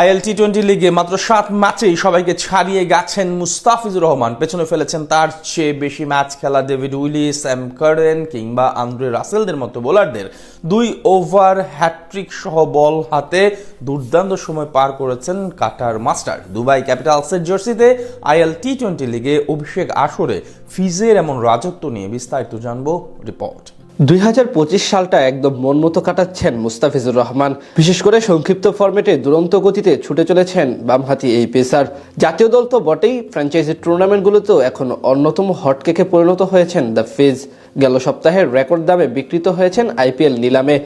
IL T twenty লিগে মাত্র সাত ম্যাচেই সবাইকে ছাড়িয়ে গেছেন মুস্তাফিজুর রহমান। পেছনে ফেলেছেন তার চেয়ে বেশি ম্যাচ খেলা ডেভিড উইলিস, স্যাম কারেন কিংবা আন্দ্রে রাসেলদের মতো বোলারদের। দুই ওভার হ্যাট্রিক সহ বল হাতে দুর্দান্ত সময় পার করেছেন কাটার মাস্টার। দুবাই ক্যাপিটালসের জার্সিতে আইএল টি টোয়েন্টি লিগে অভিষেক আসরে ফিজের এমন রাজত্ব নিয়ে বিস্তারিত জানব রিপোর্ট। দুই হাজার পঁচিশ সালটা একদম মন মতো কাটাচ্ছেন মুস্তাফিজুর রহমান। বিশেষ করে সংক্ষিপ্ত ফরম্যাটে দুরন্ত গতিতে ছুটে চলেছেন বামহাতি এই পেসার। জাতীয় দল তো বটেই ফ্র্যাঞ্চাইজি টুর্নামেন্টগুলোতেও এখন অন্যতম হটকেকে পরিণত হয়েছেন দ্য ফিজ গেল সপ্তাহের রেকর্ড দামে বিকৃত হয়েছেন আইপিএল নিলামে।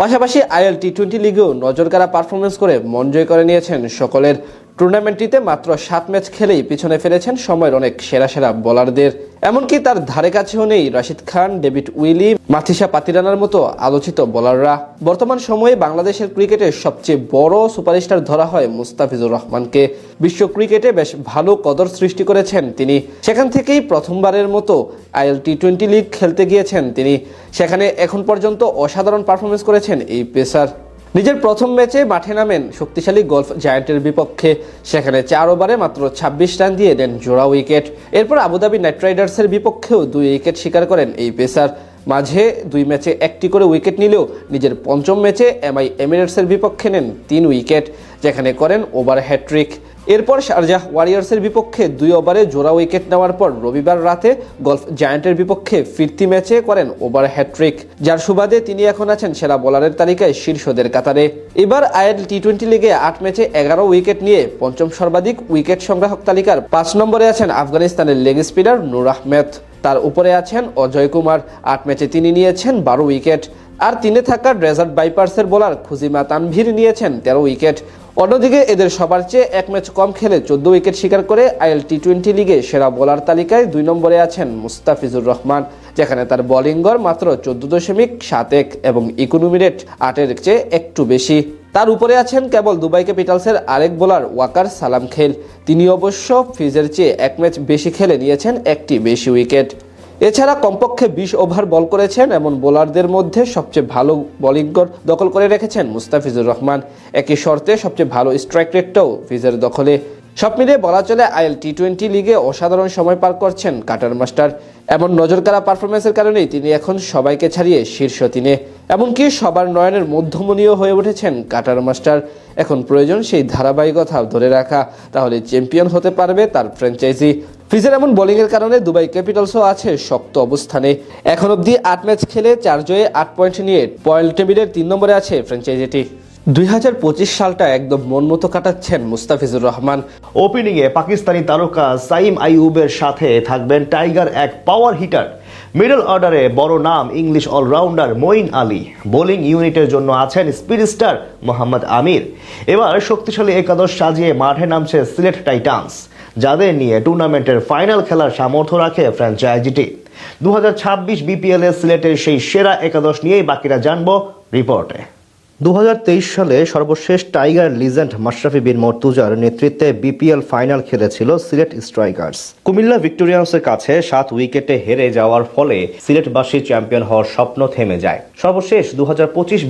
পাশাপাশি আইএল টি টোয়েন্টি লিগেও নজরকাড়া পারফরমেন্স করে মন জয় করে নিয়েছেন সকলের। টুর্নামেন্টটিতে মাত্র সাত ম্যাচ খেলেই পিছনে ফেলেছেন সময়ের অনেক সেরা সেরা বোলারদের। এমনকি তার ধারে কাছেও নেই রাশিদ খান, ডেভিড উইলি মাথিসা পাতিরানার মতো আলোচিত বোলাররা। বর্তমান সময়ে বাংলাদেশের ক্রিকেটের সবচেয়ে বড় সুপারস্টার ধরা হয় মুস্তাফিজুর রহমানকে। বিশ্ব ক্রিকেটে বেশ ভালো কদর সৃষ্টি করেছেন তিনি। সেখান থেকেই প্রথমবারের মতো আইএল টি টোয়েন্টি লিগ খেলতে গিয়েছেন তিনি। সেখানে এখন পর্যন্ত অসাধারণ পারফরমেন্স করেছেন এই পেসার। নিজের প্রথম ম্যাচে মাঠে নামেন শক্তিশালী গল্ফ জায়ান্টের বিপক্ষে। সেখানে চার ওভারে মাত্র ২৬ রান দিয়ে দেন জোড়া উইকেট। এরপর আবুধাবি নাইট রাইডার্সের বিপক্ষেও দুই উইকেট শিকার করেন এই পেসার। মাঝে দুই ম্যাচে একটি করে উইকেট নিলেও নিজের পঞ্চম ম্যাচে এমআই এমিরেটসের বিপক্ষে নেন তিন উইকেট, যেখানে করেন ওভার হ্যাট্রিক এরপর শারজাহ ওয়ারিয়ার্সের বিপক্ষে দুই ওভারে জোড়া উইকেট নেওয়ার পর রবিবার রাতে গলফ জায়ান্টের বিপক্ষে ফিরতি ম্যাচে করেন ওভার হ্যাট্রিক যার সুবাদে তিনি এখন আছেন সেরা বোলারের তালিকায় শীর্ষদের কাতারে। এবার আইএল টি টোয়েন্টি লিগে আট ম্যাচে এগারো উইকেট নিয়ে পঞ্চম সর্বাধিক উইকেট সংগ্রাহক তালিকার পাঁচ নম্বরে আছেন আফগানিস্তানের লেগ স্পিনার নূর আহমেদ। তার উপরে আছেন অজয় কুমার। আট ম্যাচে তিনি নিয়েছেন বারো উইকেট। আর তিনে থাকা ড্রেজার্ট বাইপার্সের বোলার খুজিমা তানভীর নিয়েছেন তেরো উইকেট। অন্যদিকে এদের সবার চেয়ে এক ম্যাচ কম খেলে চোদ্দ উইকেট শিকার করে আইএল টি টোয়েন্টি লিগে সেরা বোলার তালিকায় দুই নম্বরে আছেন মুস্তাফিজুর রহমান, যেখানে তার বোলিং গড় মাত্র চোদ্দ দশমিক সাত এক এবং ইকোনমি রেট আটের চেয়ে একটু বেশি। তার উপরে আছেন কেবল দুবাই ক্যাপিটালসের আরেক বোলার ওয়াকার সালাম খেল। তিনি অবশ্য ফিজের চেয়ে এক ম্যাচ বেশি খেলে নিয়েছেন একটি বেশি উইকেট। এছাড়া কমপক্ষে বিশ ওভার বল করেছেন এমন বোলারদের মধ্যে সবচেয়ে ভালো বোলিং দখল করে রেখেছেন মুস্তাফিজুর রহমান। একই শর্তে সবচেয়ে ভালো স্ট্রাইক রেটটাও ফিজের দখলে। সব মিলিয়ে বলা চলে আইএল টি টোয়েন্টি লিগে অসাধারণ সময় পার করছেন কাটার মাস্টার। এমন নজর নজরকাড়া পারফরমেন্সের কারণেই তিনি এখন সবাইকে ছাড়িয়ে শীর্ষ তিনে। এমনকি সবার নয়নের মধ্যমণীয় হয়ে উঠেছেন কাটার মাস্টার। এখন প্রয়োজন সেই ধারাবাহিকতা ধরে রাখা। তাহলে চ্যাম্পিয়ন হতে পারবে তার ফ্র্যাঞ্চাইজি ফিজের এমন বোলিংয়ের কারণে দুবাই ক্যাপিটালসও আছে শক্ত অবস্থানে। এখন অবধি আট ম্যাচ খেলে চার জয়ে আট পয়েন্ট নিয়ে পয়েন্ট টেবিলের তিন নম্বরে আছে ফ্র্যাঞ্চাইজিটি। দুই হাজার পঁচিশ সালটা একদম মন মতো কাটাচ্ছেন মুস্তাফিজুর রহমান। ওপেনিংয়ে পাকিস্তানি তারকা সাইম আইউবের সাথে থাকবেন টাইগার এক পাওয়ার হিটার মিডল অর্ডারে বড় নাম English allrounder Moeen Ali bowling ইউনিটের জন্য আছেন স্পিড স্টার মোহাম্মদ আমির। এবার শক্তিশালী একাদশ সাজিয়ে মাঠে নামছে সিলেট টাইটান্স যাদের নিয়ে টুর্নামেন্টের ফাইনাল খেলার সামর্থ্য রাখে ফ্র্যাঞ্চাইজিটি দু ছাব্বিশ বিপিএলের সিলেটের সেই সেরা একাদশ নিয়েই বাকিরা জানব রিপোর্টে। দু হাজার তেইশ সালে সর্বশেষ টাইগার লিজেন্ড মাশরাফি বিন মর্তুজার নেতৃত্বে বিপিএল ফাইনাল খেলেছিল সিলেট স্ট্রাইকার্স। কুমিল্লা ভিক্টোরিয়ান্সের কাছে সাত উইকেটে হেরে যাওয়ার ফলে সিলেটবাসী চ্যাম্পিয়ন হওয়ার স্বপ্ন থেমে যায়। সর্বশেষ দু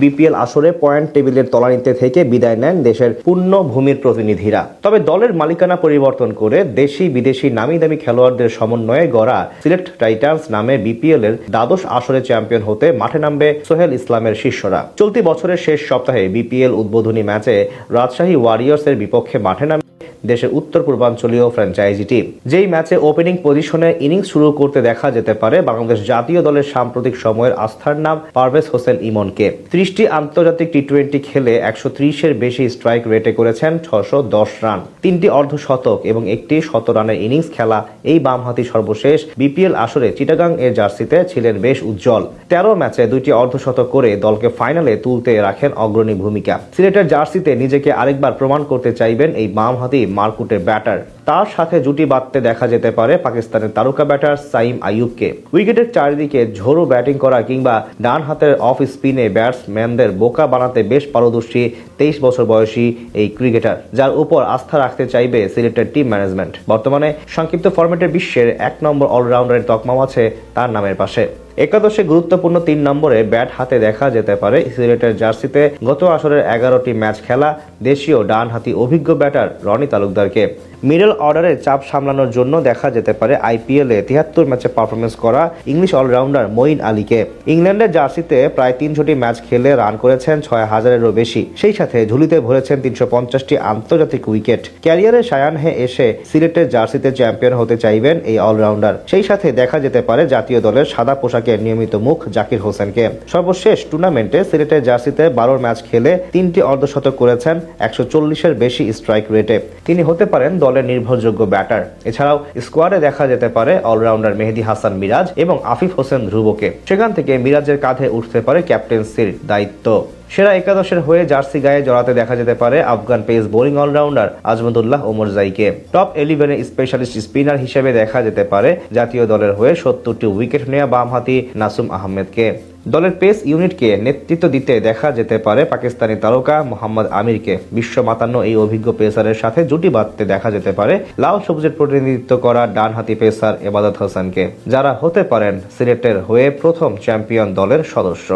বিপিএল আসরে পয়েন্ট টেবিলের তলানিতে থেকে বিদায় নেন দেশের পূর্ণ ভূমির প্রতিনিধিরা। তবে দলের মালিকানা পরিবর্তন করে দেশি বিদেশি নামি দামি খেলোয়াড়দের সমন্বয়ে গড়া সিলেট টাইটান্স নামে বিপিএল এর দ্বাদশ আসরে চ্যাম্পিয়ন হতে মাঠে নামবে সোহেল ইসলামের শিষ্যরা। চলতি বছরের শেষ সপ্তাহে বিপিএল উদ্বোধনী ম্যাচে রাজশাহী ওয়ারিয়ার্সের বিপক্ষে মাঠে নামে। দেশের উত্তর পূর্বাঞ্চলীয় ফ্র্যাঞ্চাইজিটি যেই ম্যাচে ওপেনিং পজিশনে ইনিংস শুরু করতে দেখা যেতে পারে, বাংলাদেশ জাতীয় দলের সাম্প্রতিক সময়ের আস্থার নাম পারভেজ হোসেন ইমনকে। ত্রিশটি আন্তর্জাতিক টি টোয়েন্টি খেলে একশো ত্রিশের বেশি স্ট্রাইক রেটে করেছেন ছশো দশ রান। তিনটি অর্ধশতক এবং একটি শত রানের ইনিংস খেলা এই বামহাতি সর্বশেষ বিপিএল আসরে চিটাগাং এর জার্সিতে ছিলেন বেশ উজ্জ্বল। তেরো ম্যাচে দুইটি অর্ধশতক করে দলকে ফাইনালে তুলতে রাখেন অগ্রণী ভূমিকা। সিলেটের জার্সিতে নিজেকে আরেকবার প্রমাণ করতে চাইবেন এই বামহাতি মার্কুটের ব্যাটার। তার সাথে জুটি বাঁধতে দেখা যেতে পারে পাকিস্তানের তারকা ব্যাটার সাইম আইয়ুবকে। উইকেটের চারিদিকে ঝোড়ো ব্যাটিং করা কিংবা ডান হাতের অফ স্পিনে ব্যাটসম্যানদের বোকা বানাতে বেশ পারদর্শী তেইশ বছর বয়সী এই ক্রিকেটার, যার উপর আস্থা রাখতে চাইবে সিলেটের টিম ম্যানেজমেন্ট। বর্তমানে সংক্ষিপ্ত ফরম্যাটের বিশ্বের এক নম্বর অলরাউন্ডারের তকমাও আছে তার নামের পাশে। একাদশে গুরুত্বপূর্ণ তিন নম্বরে ব্যাট হাতে দেখা যেতে পারে। সিলেটের জার্সিতে গত আসরের এগারোটি ম্যাচ খেলা দেশীয় ডানহাতি অভিজ্ঞ ব্যাটার রনি তালুকদারকে। মিডল অর্ডারে চাপ সামলানোর জন্য দেখা যেতে পারে আইপিএলে তিয়াত্তর ম্যাচে পারফরমেন্স করা ইংলিশ অলরাউন্ডার মঈন আলীকে। ইংল্যান্ডের জার্সিতে প্রায় তিনশোটি ম্যাচ খেলে রান করেছেন ছয় হাজারেরও বেশি। সেই সাথে ঝুলিতে ভরেছেন তিনশো পঞ্চাশটি আন্তর্জাতিক উইকেট। ক্যারিয়ারে সায়ানহে এসে সিলেটের জার্সিতে চ্যাম্পিয়ন হতে চাইবেন এই অলরাউন্ডার। সেই সাথে দেখা যেতে পারে জাতীয় দলের সাদা পোশাকের নিয়মিত মুখ জাকির হোসেনকে। সর্বশেষ টুর্নামেন্টে সিলেটের জার্সিতে বারো ম্যাচ খেলে তিনটি অর্ধশতক করেছেন একশো চল্লিশের বেশি স্ট্রাইক রেটে। তিনি হতে পারেন দলের নির্ভরযোগ্য ব্যাটার। এছাড়াও স্কোয়াডে দেখা যেতে পারে অলরাউন্ডার মেহেদি হাসান মিরাজ এবং আফিফ হোসেন ধ্রুবকে। সেখান থেকে মিরাজের কাঁধে উঠতে পারে ক্যাপ্টেন্সির দায়িত্ব। সেরা একাদশের হয়ে জার্সি গায়ে জড়াতে দেখা যেতে পারে Afghan pace bowling allrounder Azmatullah Omar জাইকে। Top ইলেভেনে স্পেশালিস্ট স্পিনার হিসেবে দেখা যেতে পারে জাতীয় দলের হয়ে সত্তরটি উইকেট নেওয়া বামহাতি নাসুম আহমেদকে। দলের পেস ইউনিটকে নেতৃত্ব দিতে দেখা যেতে পারে পাকিস্তানি তারকা মোহাম্মদ আমিরকে। বিশ্ব মাতান্ন এই অভিজ্ঞ পেসারের সাথে জুটি বাঁধতে দেখা যেতে পারে লাল সবুজের প্রতিনিধিত্ব করা ডানহাতি পেসার এবাদত হোসেনকে, যারা হতে পারেন সিলেটের হয়ে প্রথম চ্যাম্পিয়ন দলের সদস্য।